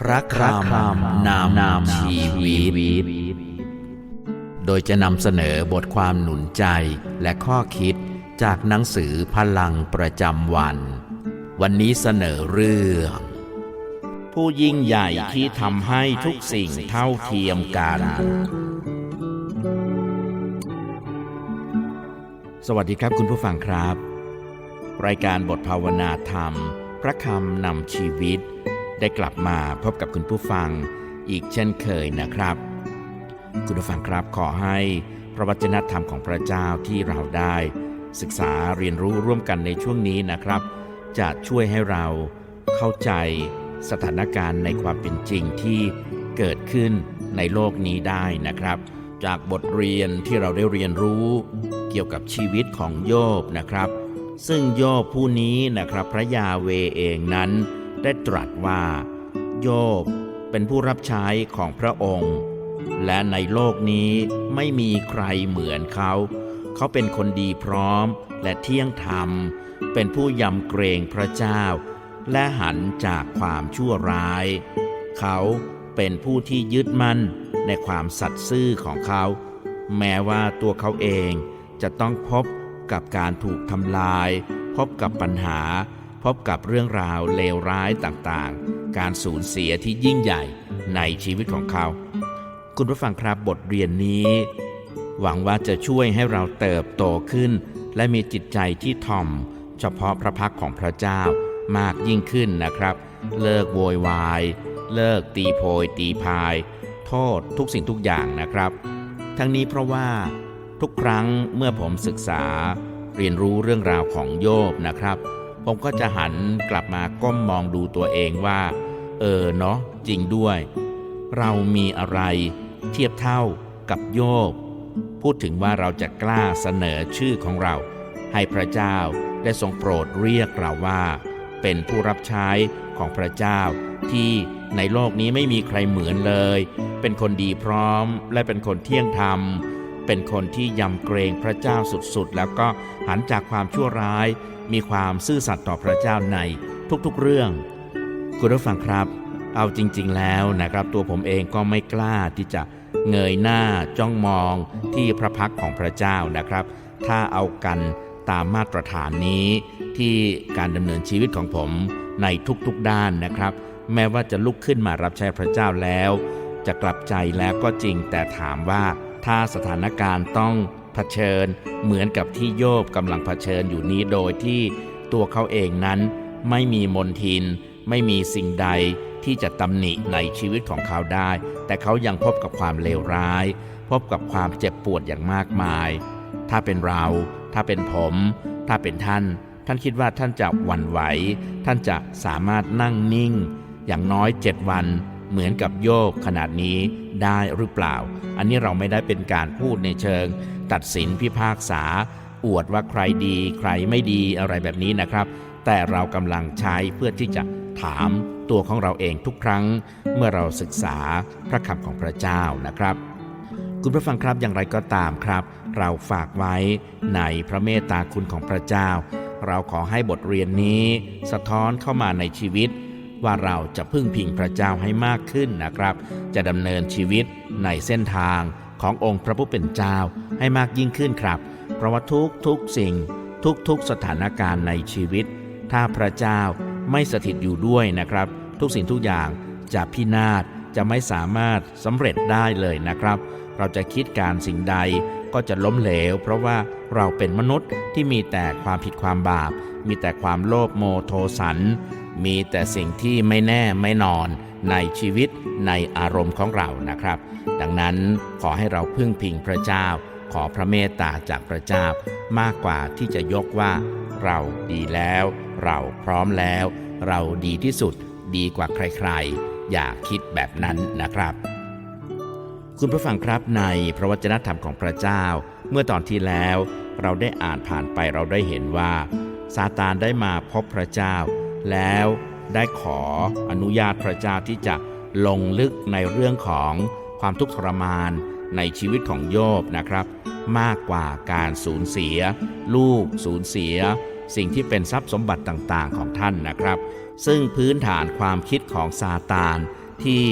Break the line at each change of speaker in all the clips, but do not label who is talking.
พระคำนามนามชีวิต โดยจะนำเสนอบทความหนุนใจและข้อคิดจากหนังสือพลังประจำวัน วันนี้เสนอเรื่อง
ผู้ยิ่งใหญ่ที่ทำให้ทุกสิ่งเท่าเทียมกัน
สวัสดีครับคุณผู้ฟังครับ รายการบทภาวนาธรรม พระคำนำชีวิต ได้กลับมาพบกับคุณผู้ฟังอีกเช่นเคยนะครับ คุณผู้ฟังครับขอให้พระวจนะธรรมของพระเจ้าที่เราได้ ศึกษาเรียนรู้ร่วมกันในช่วงนี้นะครับ จะช่วยให้เราเข้าใจสถานการณ์ในความเป็นจริงที่เกิดขึ้นในโลกนี้ได้นะครับ จากบทเรียนที่เราได้เรียนรู้ เกี่ยวกับชีวิตของโยบนะครับ ซึ่งโยบผู้นี้นะครับพระยาเวเองนั้น ได้ตรัสว่า โยบเป็นผู้รับใช้ของพระองค์ และในโลกนี้ไม่มีใครเหมือนเขา เขาเป็นคนดีพร้อมและเที่ยงธรรม เป็นผู้ยำเกรงพระเจ้า และหันจากความชั่วร้าย เขาเป็นผู้ที่ยึดมั่นในความสัตย์ซื่อของเขา แม้ว่าตัวเขาเองจะต้องพบกับการถูกทำลาย พบกับปัญหา พบกับเรื่องราวเลวร้ายต่างๆ การสูญเสียที่ยิ่งใหญ่ในชีวิตของเขา คุณผู้ฟังครับบทเรียนนี้ หวังว่าจะช่วยให้เราเติบโตขึ้น และมีจิตใจที่ถ่อม เฉพาะพระพักของพระเจ้ามากยิ่งขึ้นนะครับ เลิกโวยวาย เลิกตีโพยตีพาย โทษทุกสิ่งทุกอย่างนะครับ ทั้งนี้เพราะว่าทุกครั้งเมื่อผมศึกษา เรียนรู้เรื่องราวของโยบนะครับ ผมก็จะหันกลับมาก้มมองดูตัวเองว่า เออเนาะจริงด้วย เรามีอะไรเทียบเท่ากับโยบพูดถึงว่าเราจะกล้าเสนอชื่อของเรา ให้พระเจ้าได้ทรงโปรดเรียกเราว่า เป็นผู้รับใช้ของพระเจ้า ที่ในโลกนี้ไม่มีใครเหมือนเลย เป็นคนดีพร้อมและเป็นคนเที่ยงธรรม เป็นคนที่ยำเกรงพระเจ้าสุดๆ แล้วก็หันจากความชั่วร้าย มีความซื่อสัตย์ต่อพระเจ้าในทุกๆเรื่อง คุณผู้ฟังครับ เอาจริงๆแล้วนะครับ ตัวผมเองก็ไม่กล้าที่จะเงยหน้าจ้องมองที่พระพักของพระเจ้านะครับ ถ้าเอากันตามมาตรฐานนี้ที่การดำเนินชีวิตของผมในทุกๆด้านนะครับ แม้ว่าจะลุกขึ้นมารับใช้พระเจ้าแล้ว จะกลับใจแล้วก็จริงแต่ถามว่า ถ้าสถานการณ์ต้องเผชิญเหมือนกับที่โยบกำลังเผชิญอยู่นี้โดยที่ตัวเขาเองนั้นไม่มีมนทิน ไม่มีสิ่งใดที่จะตำหนิในชีวิตของเขาได้ แต่เขายังพบกับความเลวร้าย พบกับความเจ็บปวดอย่างมากมาย ถ้าเป็นเรา ถ้าเป็นผม ถ้าเป็นท่าน ท่านคิดว่าท่านจะหวั่นไหว ท่านจะสามารถนั่งนิ่ง อย่างน้อยเจ็ดวัน เหมือนกับโยบขนาดนี้ได้หรือเปล่า อันนี้เราไม่ได้เป็นการพูดในเชิง ตัดสินพิพากษา อวดว่าใครดีใครไม่ดีอะไรแบบนี้นะครับ แต่เรากำลังใช้เพื่อที่จะถามตัวของเราเองทุกครั้ง เมื่อเราศึกษาพระคำของพระเจ้านะครับ คุณผู้ฟังครับอย่างไรก็ตามครับ เราฝากไว้ในพระเมตตาคุณของพระเจ้า เราขอให้บทเรียนนี้ สะท้อนเข้ามาในชีวิต ว่าเราจะพึ่งพิงพระเจ้าให้มากขึ้นนะครับ จะดำเนินชีวิตในเส้นทางขององค์พระผู้เป็นเจ้าให้มากยิ่งขึ้นครับ เพราะว่าทุกทุกสิ่ง ทุกทุกสถานการณ์ในชีวิต ถ้าพระเจ้าไม่สถิตอยู่ด้วยนะครับ ทุกสิ่งทุกอย่างจะพินาศจะไม่สามารถสำเร็จได้เลยนะครับ เราจะคิดการสิ่งใดก็จะล้มเหลว เพราะว่าเราเป็นมนุษย์ที่มีแต่ความผิดความบาป มีแต่ความโลภโมโทสัน มีแต่สิ่งที่ไม่แน่ไม่นอนในชีวิตในอารมณ์ของเรานะครับ ดังนั้นขอให้เราพึ่งพิงพระเจ้า ขอพระเมตตาจากพระเจ้ามากกว่าที่จะยกว่า เราดีแล้ว เราพร้อมแล้ว เราดีที่สุดดีกว่าใครๆ อย่าคิดแบบนั้นนะครับ คุณผู้ฟังครับในพระวจนะธรรมของพระเจ้า เมื่อตอนที่แล้ว เราได้อ่านผ่านไปเราได้เห็นว่าซาตานได้มาพบพระเจ้า แล้วได้ขออนุญาตพระเจ้าที่จะลงลึกในเรื่องของความทุกข์ทรมานในชีวิตของโยบนะครับ มากกว่าการสูญเสีย ลูกสูญเสีย สิ่งที่เป็นทรัพย์สมบัติต่างๆ ของท่านนะครับ ซึ่งพื้นฐานความคิดของซาตานที่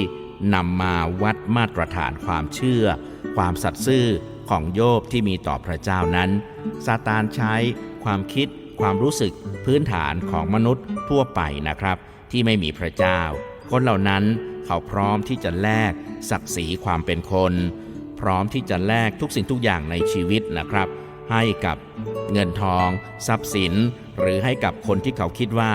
นำมาวัดมาตรฐานความเชื่อ ความสัตย์ซื่อของโยบที่มีต่อพระเจ้านั้นซาตานใช้ความคิด ความรู้สึกพื้นฐานของมนุษย์ทั่วไปนะครับ ที่ไม่มีพระเจ้า คนเหล่านั้นเขาพร้อมที่จะแลกศักดิ์ศรีความเป็นคน พร้อมที่จะแลกทุกสิ่งทุกอย่างในชีวิตนะครับ ให้กับเงินทอง ทรัพย์สิน หรือให้กับคนที่เขาคิดว่า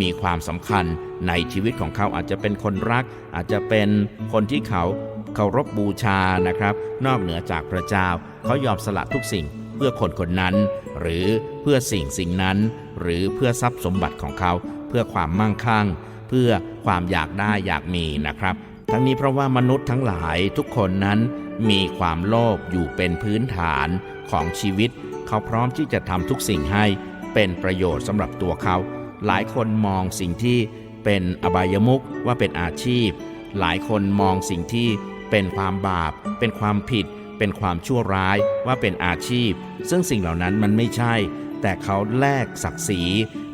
มีความสำคัญในชีวิตของเขาอาจจะเป็นคนรัก อาจจะเป็นคนที่เขาเคารพบูชานะครับ นอกเหนือจากพระเจ้าเขายอมสละทุกสิ่ง พื่อคนคนนั้น หรือเพื่อสิ่งสิ่งนั้น หรือเพื่อทรัพย์สมบัติของเขา เพื่อความมั่งคั่ง เพื่อความอยากได้อยากมีนะครับ ทั้งนี้เพราะว่ามนุษย์ทั้งหลายทุกคนนั้น มีความโลภอยู่เป็นพื้นฐานของชีวิต เขาพร้อมที่จะทำทุกสิ่งให้เป็นประโยชน์สำหรับตัวเขา หลายคนมองสิ่งที่เป็นอบายมุขว่าเป็นอาชีพ หลายคนมองสิ่งที่เป็นความบาป เป็นความผิด เป็นความชั่วร้ายว่าเป็นอาชีพ ซึ่งสิ่งเหล่านั้นมันไม่ใช่ แต่เขาแลกศักดิ์ศรี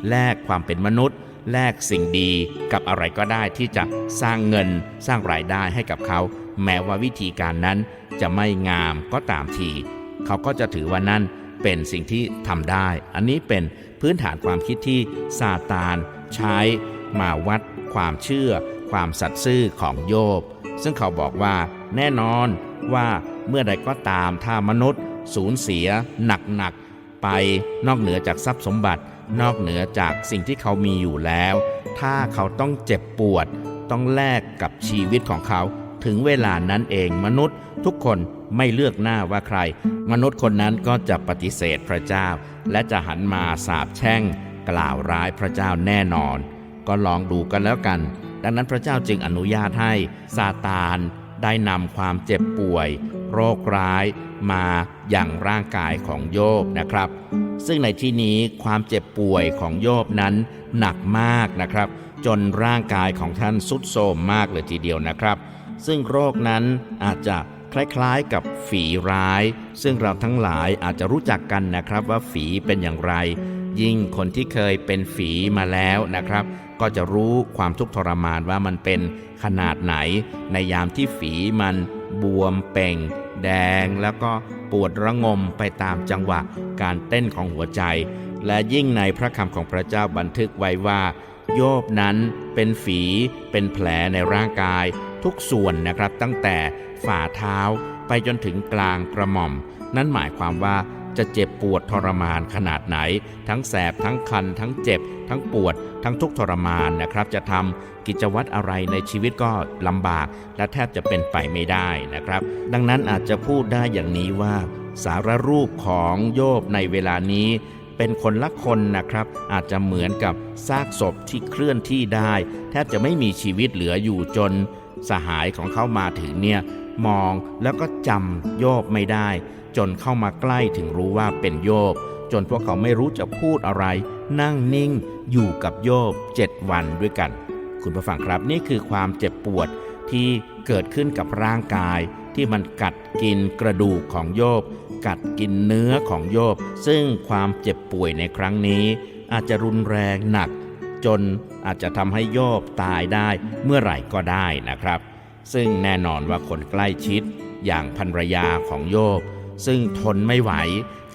แลกความเป็นมนุษย์ แลกสิ่งดีกับอะไรก็ได้ที่จะสร้างเงินสร้างรายได้ให้กับเขา แม้ว่าวิธีการนั้นจะไม่งามก็ตามที เขาก็จะถือว่านั่นเป็นสิ่งที่ทำได้ อันนี้เป็นพื้นฐานความคิดที่ซาตานใช้มาวัดความเชื่อ ความสัตย์ซื่อของโยบ ซึ่งเขาบอกว่าแน่นอน ว่าเมื่อใดก็ตามถ้ามนุษย์ สูญเสีย หนักๆไปนอกเหนือจากทรัพย์สมบัติ นอกเหนือจากสิ่งที่เขามีอยู่แล้ว ถ้าเขาต้องเจ็บปวด ต้องแลกกับชีวิตของเขา ถึงเวลานั้นเองมนุษย์ทุกคนไม่เลือกหน้าว่าใคร มนุษย์คนนั้นก็จะปฏิเสธพระเจ้า และจะหันมาสาบแช่ง กล่าวร้ายพระเจ้าแน่นอน ก็ลองดูกันแล้วกัน ดังนั้นพระเจ้าจึงอนุญาตให้ซาตาน ได้นำความเจ็บป่วย โรคร้ายมาอย่างร่างกายของโยบนะครับ ซึ่งในที่นี้ความเจ็บป่วยของโยบนั้นหนักมากนะครับ จนร่างกายของท่านสุดโทรมมากเลยทีเดียวนะครับ ซึ่งโรคนั้นอาจจะคล้ายๆกับฝีร้าย ซึ่งเราทั้งหลายอาจจะรู้จักกันนะครับว่าฝีเป็นอย่างไร ยิ่งคนที่เคยเป็นฝีมาแล้วนะครับ ก็จะรู้ความทุกข์ทรมานว่ามันเป็นขนาดไหน ในยามที่ฝีมันบวมเป่ง แดงแล้วก็ปวดระงมไปตามจังหวะการเต้นของหัวใจ และยิ่งในพระคำของพระเจ้าบันทึกไว้ว่า โยบนั้นเป็นฝีเป็นแผลในร่างกาย ทุกส่วนนะครับตั้งแต่ฝ่าเท้าไปจนถึงกลางกระหม่อม นั่นหมายความว่า จะเจ็บปวดทรมานขนาดไหน ทั้งแสบทั้งคัน ทั้งเจ็บ ทั้งปวด ทั้งทุกข์ทรมานนะครับ จะทำกิจวัตรอะไรในชีวิตก็ลำบาก และแทบจะเป็นไปไม่ได้นะครับ ดังนั้นอาจจะพูดได้อย่างนี้ว่า สารรูปของโยบในเวลานี้เป็นคนละคนนะครับ อาจจะเหมือนกับซากศพที่เคลื่อนที่ได้ แทบจะไม่มีชีวิตเหลืออยู่จน สหายของเขามาถึงเนี่ย มองแล้วก็จำโยบไม่ได้ จนเข้ามาใกล้ถึงรู้ว่าเป็นโยบ จนพวกเขาไม่รู้จะพูดอะไร นั่งนิ่งอยู่กับโยบเจ็ดวันด้วยกัน คุณผู้ฟังครับนี่คือความเจ็บปวดที่เกิดขึ้นกับร่างกาย ที่มันกัดกินกระดูกของโยบ กัดกินเนื้อของโยบ ซึ่งความเจ็บป่วยในครั้งนี้ อาจจะรุนแรงหนัก จนอาจจะทำให้โยบตายได้เมื่อไหร่ก็ได้นะครับ ซึ่งแน่นอนว่าคนใกล้ชิดอย่างภรรยาของโยบ ซึ่งทนไม่ไหว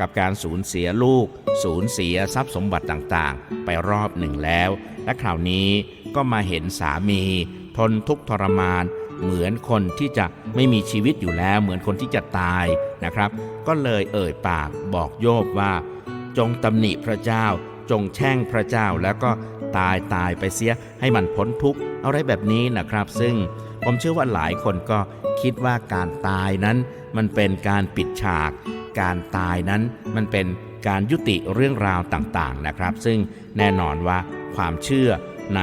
กับการสูญเสียลูก สูญเสียทรัพย์สมบัติต่างๆ ไปรอบหนึ่งแล้ว และคราวนี้ก็มาเห็นสามี ทนทุกข์ทรมาน เหมือนคนที่จะไม่มีชีวิตอยู่แล้ว เหมือนคนที่จะตายนะครับ ก็เลยเอ่ยปากบอกโยบว่า จงตำหนิพระเจ้า จงแช่งพระเจ้าแล้วก็ตายตายไปเสียให้มันพ้นทุกข์อะไรแบบนี้นะครับ ซึ่ง ผมเชื่อว่าหลายคนก็คิดว่าการตายนั้น มันเป็นการปิดฉาก การตายนั้นมันเป็นการยุติเรื่องราวต่างๆนะครับ ซึ่งแน่นอนว่าความเชื่อใน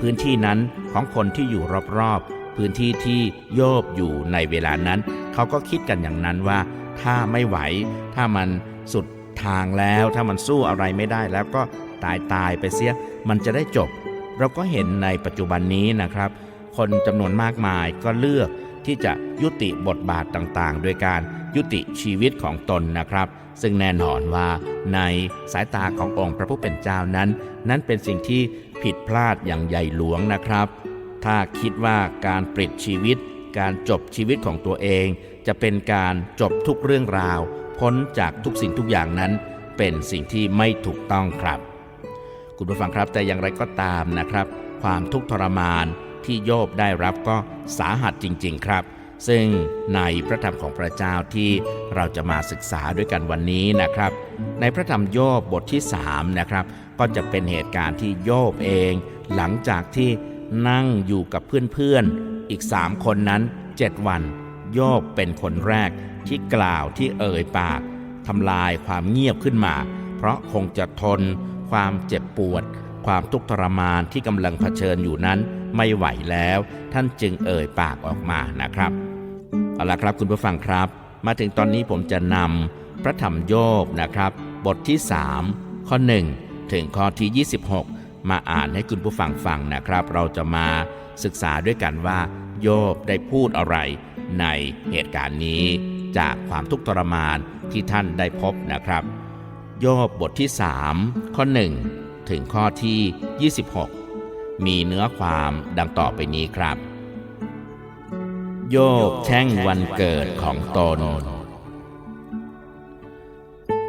พื้นที่นั้นของคนที่อยู่รอบๆ พื้นที่ที่โยบอยู่ในเวลานั้น เขาก็คิดกันอย่างนั้นว่า ถ้าไม่ไหว ถ้ามันสุดทางแล้ว ถ้ามันสู้อะไรไม่ได้แล้วก็ตายตายไปเสีย มันจะได้จบ เราก็เห็นในปัจจุบันนี้นะครับ คนจำนวนมากมายก็เลือกที่จะยุติบทบาทต่างๆ โดยการยุติชีวิตของตนนะครับ ซึ่งแน่นอนว่าในสายตาขององค์พระผู้เป็นเจ้านั้น นั้นเป็นสิ่งที่ผิดพลาดอย่างใหญ่หลวงนะครับ ถ้าคิดว่าการปลิดชีวิต การจบชีวิตของตัวเอง จะเป็นการจบทุกเรื่องราว พ้นจากทุกสิ่งทุกอย่างนั้น เป็นสิ่งที่ไม่ถูกต้องครับ คุณผู้ฟังครับแต่อย่างไรก็ตามนะครับ ความทุกข์ทรมาน ที่โยบได้รับก็สาหัสจริง ๆ ครับ ซึ่งในพระธรรมของพระเจ้าที่เราจะมาศึกษาด้วยกันวันนี้นะครับ ในพระธรรมโยบบทที่3นะครับก็จะเป็นเหตุการณ์ที่โยบเอง หลังจากที่นั่งอยู่กับเพื่อนๆอีก3คนนั้น 7 วัน โยบเป็นคนแรกที่กล่าวที่เอ่ยปากทำลายความเงียบขึ้นมา เพราะคงจะทน ความเจ็บปวด ความทุกข์ทรมานที่กำลังเผชิญอยู่นั้น ไม่ไหวแล้ว ท่านจึงเอ่ยปากออกมานะครับเอาละครับคุณผู้ฟังครับ มาถึงตอนนี้ผมจะนำพระธรรมโยบนะครับ บทที่ 3 ข้อ 1 ถึงข้อที่ 26 มาอ่านให้คุณผู้ฟังฟังนะครับ เราจะมาศึกษาด้วยกันว่า โยบได้พูดอะไรในเหตุการณ์นี้ จากความทุกข์ทรมานที่ท่านได้พบนะครับ โยบบทที่ 3 ข้อ 1 ถึงข้อที่ 26 มีเนื้อความดังต่อไปนี้ครับ โยบแช่งวันเกิดของตน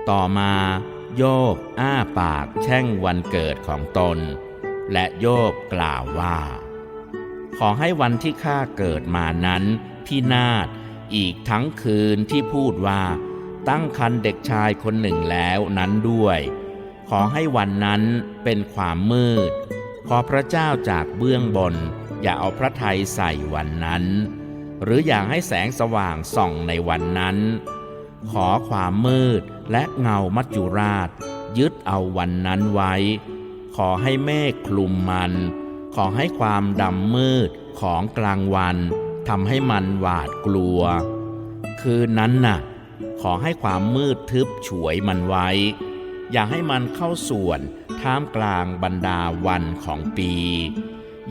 ต่อมาโยบอ้าปากแช่งวันเกิดของตน และโยบกล่าวว่า ขอให้วันที่ข้าเกิดมานั้นพินาศอีกทั้งคืนที่พูดว่า ตั้งคันเด็กชายคนหนึ่งแล้วนั้นด้วย ขอให้วันนั้นเป็นความมืด ขอพระเจ้าจากเบื้องบน อย่าเอาพระทัยใส่วันนั้น หรืออย่าให้แสงสว่างส่องในวันนั้น ขอความมืดและเงามัจจุราช ยึดเอาวันนั้นไว้ ขอให้เมฆคลุมมัน ขอให้ความดำมืดของกลางวันทำให้มันหวาดกลัว คืนนั้นน่ะ ขอให้ความมืดทึบฉวยมันไว้ อย่าให้มันเข้าส่วนท่ามกลางบรรดาวันของปี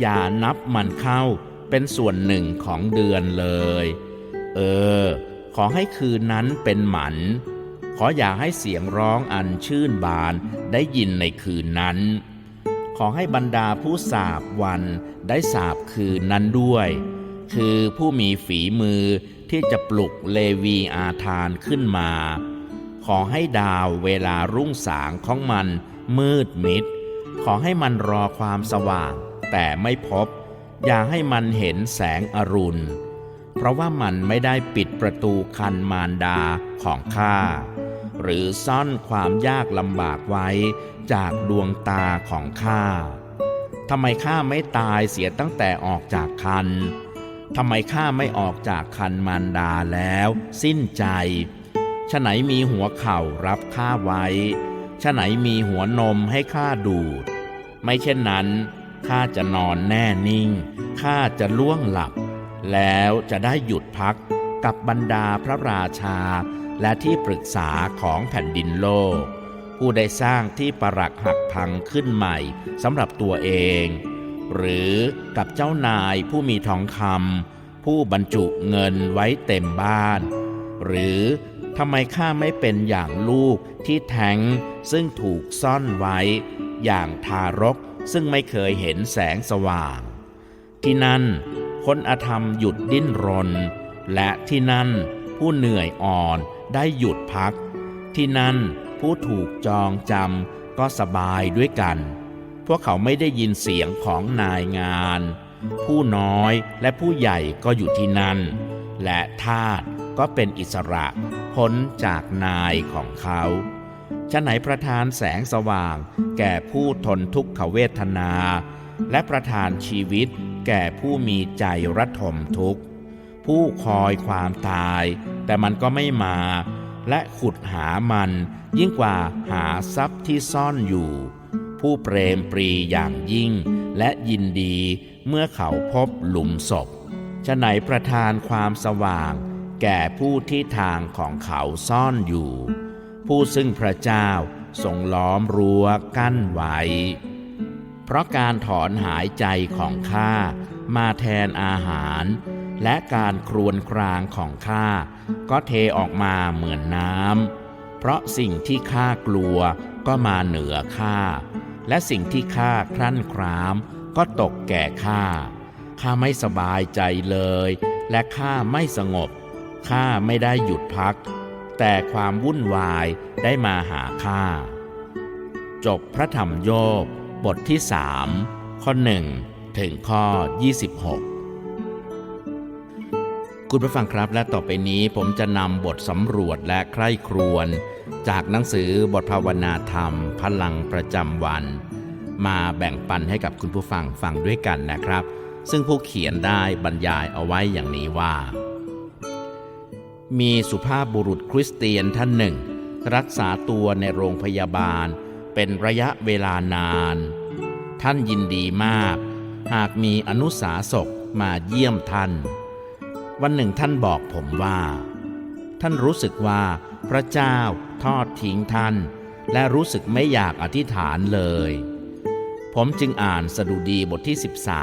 อย่านับมันเข้าเป็นส่วนหนึ่งของเดือนเลย เออ ขอให้คืนนั้นเป็นหมัน ขออย่าให้เสียงร้องอันชื่นบานได้ยินในคืนนั้น ขอให้บรรดาผู้สาบวันได้สาบคืนนั้นด้วย คือผู้มีฝีมือที่จะปลุกเลวีอาทานขึ้นมา ขอให้ดาวเวลารุ่งสางของมันมืดมิด ขอให้มันรอความสว่าง แต่ไม่พบ อย่าให้มันเห็นแสงอรุณ เพราะว่ามันไม่ได้ปิดประตูคันมารดาของข้า หรือซ่อนความยากลำบากไว้จากดวงตาของข้าทำไมข้าไม่ตายเสียตั้งแต่ออกจากคันทำไมข้าไม่ออกจากคันมารดาแล้ว สิ้นใจ ฉะไหนมีหัวเข่ารับข้าไว้ฉะไหนมีหัวนมให้ข้าดูด ไม่เช่นนั้นข้าจะนอนแน่นิ่งข้าจะล่วงหลับ แล้วจะได้หยุดพักกับบรรดาพระราชา และที่ปรึกษาของแผ่นดินโลก ผู้ได้สร้างที่ปรักหักพังขึ้นใหม่สำหรับตัวเอง หรือกับเจ้านายผู้มีทองคำผู้บรรจุเงินไว้เต็มบ้าน หรือ ทำไมข้าไม่เป็นอย่างลูกที่แท้งซึ่งถูกซ่อนไว้ อย่างทารกซึ่งไม่เคยเห็นแสงสว่าง ที่นั่นคนอธรรมหยุดดิ้นรน และที่นั่นผู้เหนื่อยอ่อนได้หยุดพัก ที่นั่นผู้ถูกจองจำก็สบายด้วยกัน พวกเขาไม่ได้ยินเสียงของนายงาน ผู้น้อยและผู้ใหญ่ก็อยู่ที่นั่น และทาสก็เป็นอิสระ พ้นจากนายของเขาจะไหนประทานแสงสว่าง แก่ผู้ทนทุกขเวทนา และประทานชีวิต แก่ผู้มีใจระทมทุกข์ ผู้คอยความตาย แต่มันก็ไม่มา และขุดหามันยิ่งกว่าหาทรัพย์ที่ซ่อนอยู่ ผู้เปรมปรีอย่างยิ่ง และยินดีเมื่อเขาพบหลุมศพฉะไหนประทานความสว่าง แก่ผู้ที่ทางของเขาซ่อนอยู่ ผู้ซึ่งพระเจ้าทรงล้อมรั้วกั้นไว้ เพราะการถอนหายใจของข้ามาแทนอาหาร และการครวญครางของข้าก็เทออกมาเหมือนน้ำ เพราะสิ่งที่ข้ากลัวก็มาเหนือข้า และสิ่งที่ข้าครั่นครามก็ตกแก่ข้า ข้าไม่สบายใจเลย และข้าไม่สงบ ข้าไม่ได้หยุดพัก แต่ความวุ่นวายได้มาหาข้าจบพระธรรมโยบบทที่สามข้อหนึ่งถึงข้อ 26 คุณผู้ฟังครับและต่อไปนี้ผมจะนำบทสำรวจและใคร่ครวญจากหนังสือบทภาวนาธรรม พลังประจำวัน มาแบ่งปันให้กับคุณผู้ฟังฟังด้วยกันนะครับ ซึ่งผู้เขียนได้บรรยายเอาไว้อย่างนี้ว่า มีสุภาพบุรุษคริสเตียนท่านหนึ่ง รักษาตัวในโรงพยาบาล เป็นระยะเวลานาน ท่านยินดีมาก หากมีอนุสาสกมาเยี่ยมท่าน วันหนึ่งท่านบอกผมว่า ท่านรู้สึกว่าพระเจ้าทอดทิ้งท่าน และรู้สึกไม่อยากอธิษฐานเลย ผมจึงอ่านสดุดีบทที่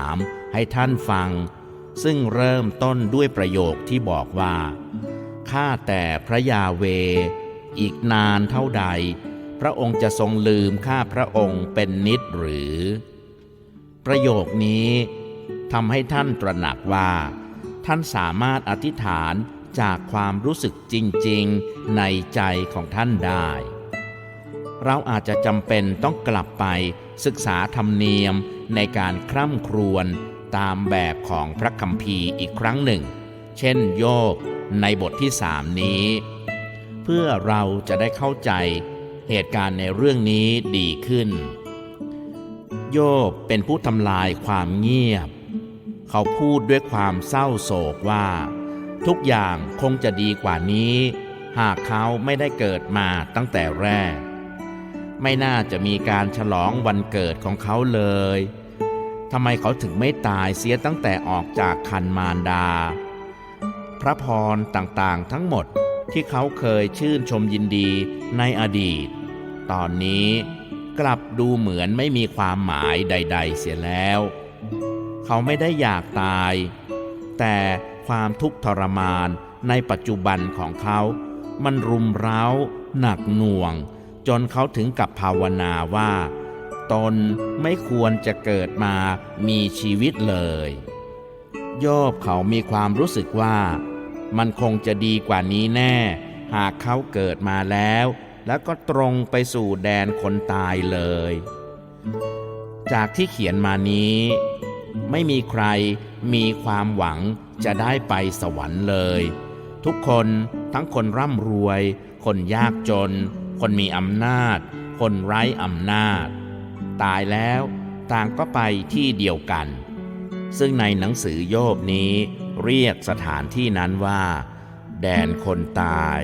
13 ให้ท่านฟัง ซึ่งเริ่มต้นด้วยประโยคที่บอกว่า ข้าแต่พระยาเว อีกนานเท่าใด พระองค์จะทรงลืมข้าพระองค์เป็นนิดหรือ ประโยคนี้ทำให้ท่านตระหนักว่า ท่านสามารถอธิษฐานจากความรู้สึกจริงๆในใจของท่านได้ เราอาจจะจำเป็นต้องกลับไปศึกษาธรรมเนียมในการคร่ำครวญตามแบบของพระคัมภีร์อีกครั้งหนึ่ง เช่นโยบ ในบทที่สามนี้ เพื่อเราจะได้เข้าใจเหตุการณ์ในเรื่องนี้ดีขึ้น โยบเป็นผู้ทำลายความเงียบ เขาพูดด้วยความเศร้าโศกว่า ทุกอย่างคงจะดีกว่านี้ หากเขาไม่ได้เกิดมาตั้งแต่แรก ไม่น่าจะมีการฉลองวันเกิดของเขาเลยทำไมเขาถึงไม่ตายเสียตั้งแต่ออกจากคันมารดา พระพรต่างๆ ทั้งหมดที่เขาเคยชื่นชมยินดีในอดีต ตอนนี้กลับดูเหมือนไม่มีความหมายใด ๆ เสียแล้ว เขาไม่ได้อยากตาย แต่ความทุกข์ทรมานในปัจจุบันของเขา มันรุมเร้า หนักหน่วง จนเขาถึงกับภาวนาว่า ตนไม่ควรจะเกิดมามีชีวิตเลย โยบเขามีความรู้สึกว่า มันคงจะดีกว่านี้แน่ หากเขาเกิดมาแล้ว แล้วก็ตรงไปสู่แดนคนตายเลย จากที่เขียนมานี้ ไม่มีใครมีความหวังจะได้ไปสวรรค์เลย ทุกคนทั้งคนร่ำรวย คนยากจน คนมีอำนาจ คนไร้อำนาจ ตายแล้วต่างก็ไปที่เดียวกัน ซึ่งในหนังสือโยบนี้ เรียกสถานที่นั้นว่า แดนคนตาย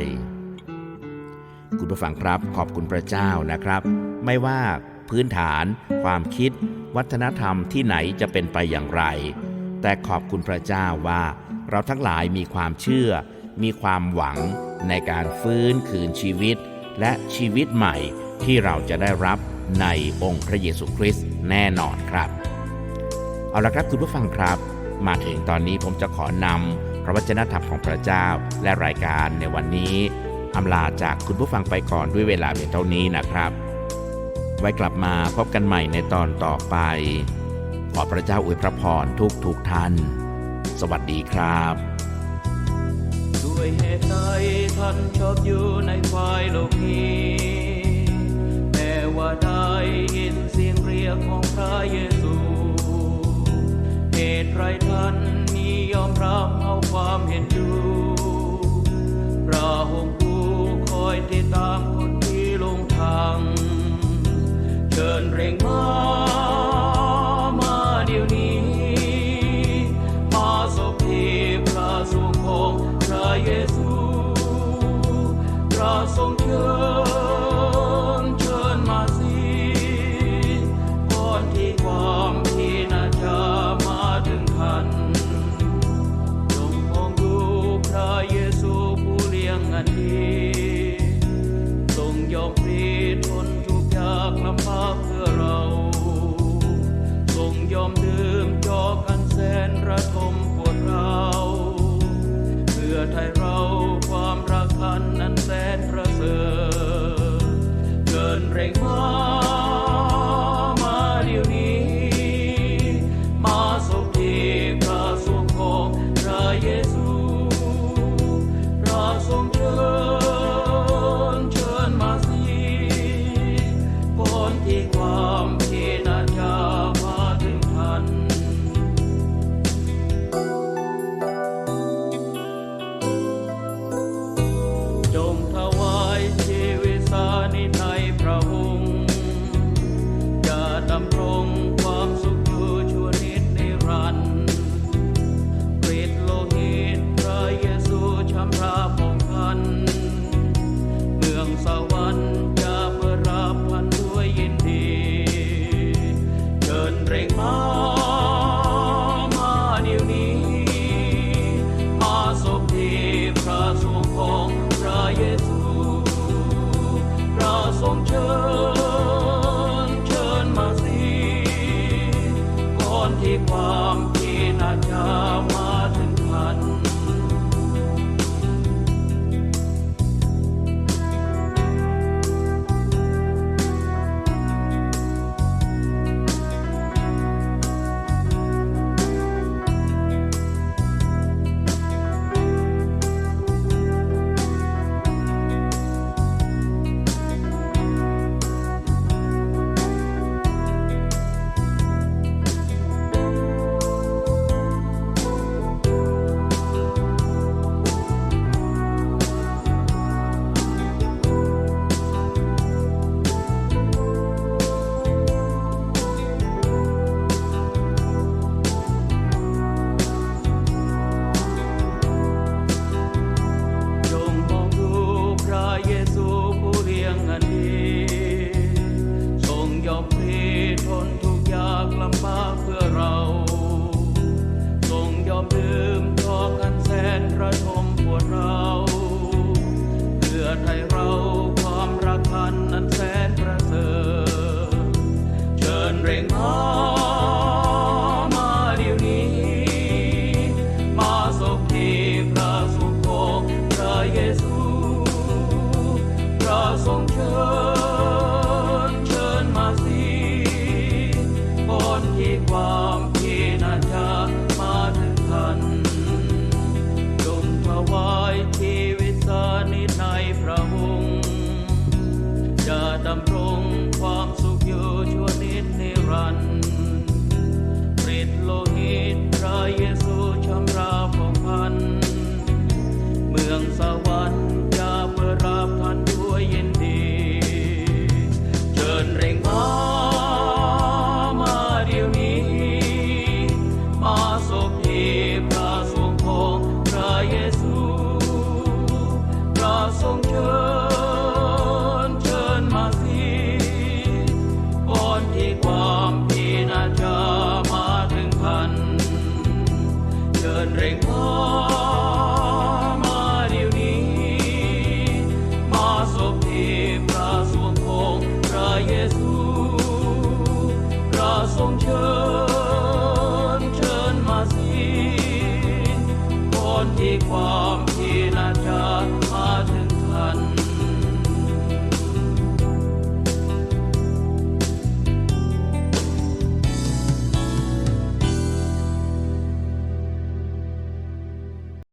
คุณผู้ฟังครับขอบคุณพระเจ้านะครับ ไม่ว่าพื้นฐาน ความคิด วัฒนธรรมที่ไหนจะเป็นไปอย่างไร แต่ขอบคุณพระเจ้าว่า เราทั้งหลายมีความเชื่อ มีความหวังในการฟื้นคืนชีวิต และชีวิตใหม่ที่เราจะได้รับในองค์พระเยซูคริสต์แน่นอนครับ เอาละครับคุณผู้ฟังครับ มาถึงตอนนี้ผมจะขอนำพระวจนะธรรมของพระเจ้าและรายการในวันนี้อำลาจากคุณผู้ฟังไปก่อนด้วยเวลาเพียงเท่านี้นะครับ ไว้กลับมาพบกันใหม่ในตอนต่อไป ขอพระเจ้าอวยพระพรทุกทุกท่าน สวัสดีครับ
ด้วยเหตุใดท่านชอบอยู่ในควายโลกนี้แม้ว่าได้ยินเสียงเรียกของพระเยซู เหตุไรท่านนิยอมรับเอาความเห็นดูพระองค์ผู้คอยติดตามคนที่ลงทางเชิญเร่งมามา